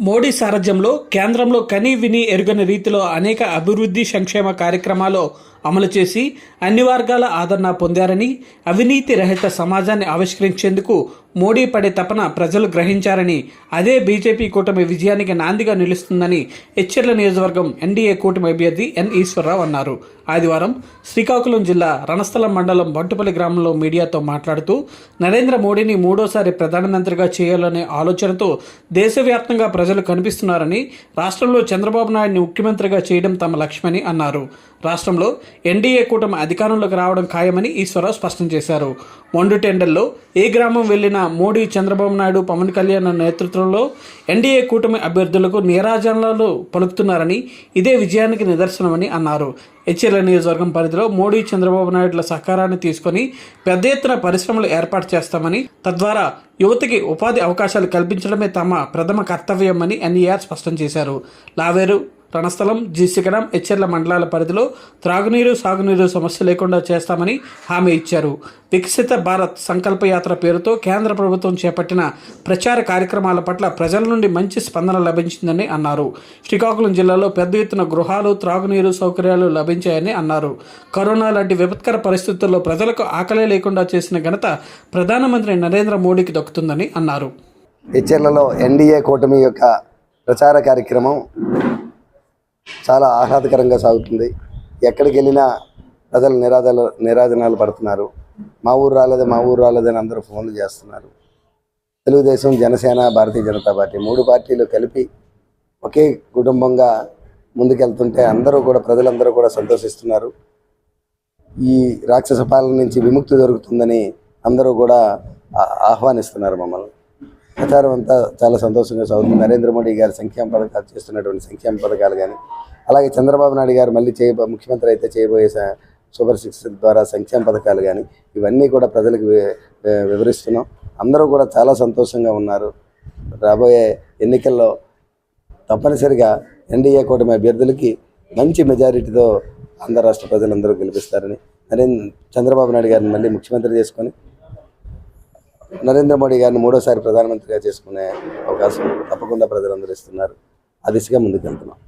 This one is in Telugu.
మోడీ సారథ్యంలో కేంద్రంలో కనీ విని ఎరుగని రీతిలో అనేక అభివృద్ధి సంక్షేమ కార్యక్రమాలు అమలు చేసి అన్ని వర్గాల ఆదరణ పొందారని అవినీతి రహిత సమాజాన్ని ఆవిష్కరించేందుకు మోడీ పడే తపన ప్రజలు గ్రహించారని అదే బీజేపీ కూటమి విజయానికి నాందిగా నిలుస్తుందని హెచ్చర్ల నియోజకవర్గం ఎన్డీఏ కూటమి అభ్యర్థి ఎన్ ఈశ్వరరావు అన్నారు. ఆదివారం శ్రీకాకుళం జిల్లా రణస్థలం మండలం బంటుపల్లి గ్రామంలో మీడియాతో మాట్లాడుతూ నరేంద్ర మోడీని మూడోసారి ప్రధానమంత్రిగా చేయాలనే ఆలోచనతో దేశవ్యాప్తంగా ప్రజలు కనిపిస్తున్నారని రాష్ట్రంలో చంద్రబాబు నాయుడిని ముఖ్యమంత్రిగా చేయడం తమ లక్ష్యమని అన్నారు. రాష్ట్రంలో ఎన్డీఏ కూటమి అధికారంలోకి రావడం ఖాయమని ఈశ్వరరావు స్పష్టం చేశారు. మొండు టెండర్లో ఏ గ్రామం వెళ్ళినా మోడీ చంద్రబాబు నాయుడు పవన్ కళ్యాణ్ నేతృత్వంలో ఎన్డీఏ కూటమి అభ్యర్థులకు నీరాజనాలు పలుకుతున్నారని ఇదే విజయానికి నిదర్శనమని అన్నారు. హెచ్ఎల్ నియోజకవర్గం పరిధిలో మోడీ చంద్రబాబు నాయుడుల సహకారాన్ని తీసుకొని పెద్ద ఎత్తున పరిశ్రమలు ఏర్పాటు చేస్తామని తద్వారా యువతకి ఉపాధి అవకాశాలు కల్పించడమే తమ ప్రథమ కర్తవ్యమని ఎన్ఈఆర్ స్పష్టం చేశారు. లావేరు రణస్థలం జీశిఖరం హెచ్ఎర్ల మండలాల పరిధిలో త్రాగునీరు సాగునీరు సమస్య లేకుండా చేస్తామని హామీ ఇచ్చారు. వికసిత భారత్ సంకల్పయాత్ర పేరుతో కేంద్ర ప్రభుత్వం చేపట్టిన ప్రచార కార్యక్రమాల పట్ల ప్రజల నుండి మంచి స్పందన లభించిందని అన్నారు. శ్రీకాకుళం జిల్లాలో పెద్ద ఎత్తున గృహాలు త్రాగునీరు సౌకర్యాలు లభించాయని అన్నారు. కరోనా లాంటి విపత్కర పరిస్థితుల్లో ప్రజలకు ఆకలే లేకుండా చేసిన ఘనత ప్రధానమంత్రి నరేంద్ర మోడీకి దక్కుతుందని అన్నారు. హెచ్ఎర్లలో ఎన్డీఏ కూటమి యొక్క ప్రచార కార్యక్రమం చాలా ఆహ్లాదకరంగా సాగుతుంది. ఎక్కడికి వెళ్ళినా ప్రజలు నిరాదలు నిరాధనాలు పడుతున్నారు. మా ఊరు రాలేదు మా ఊరు రాలేదని అందరూ ఫోన్లు చేస్తున్నారు. తెలుగుదేశం జనసేన భారతీయ జనతా పార్టీ మూడు పార్టీలు కలిపి ఒకే కుటుంబంగా ముందుకెళ్తుంటే అందరూ కూడా ప్రజలందరూ కూడా సంతోషిస్తున్నారు. ఈ రాక్షస పాలన నుంచి విముక్తి దొరుకుతుందని అందరూ కూడా ఆహ్వానిస్తున్నారు మమ్మల్ని. ప్రచారం అంతా చాలా సంతోషంగా సాగుతుంది. నరేంద్ర మోడీ గారి సంక్షేమ పథకాలు చేస్తున్నటువంటి సంక్షేమ పథకాలు కానీ అలాగే చంద్రబాబు నాయుడు గారు మళ్ళీ చేయ ముఖ్యమంత్రి అయితే చేయబోయే సూపర్ సిక్స్ ద్వారా సంక్షేమ పథకాలు కానీ ఇవన్నీ కూడా ప్రజలకు వివరిస్తున్నాం. అందరూ కూడా చాలా సంతోషంగా ఉన్నారు. రాబోయే ఎన్నికల్లో తప్పనిసరిగా ఎన్డీఏ కూటమి అభ్యర్థులకి మంచి మెజారిటీతో ఆంధ్ర రాష్ట్ర ప్రజలందరూ గెలిపిస్తారని నరేంద్ర చంద్రబాబు నాయుడు గారిని మళ్ళీ ముఖ్యమంత్రి చేసుకొని నరేంద్ర మోడీ గారిని మూడోసారి ప్రధానమంత్రిగా చేసుకునే అవకాశం తప్పకుండా ప్రజలందరూ ఇస్తున్నారు. ఆ దిశగా ముందుకెళ్తున్నాం.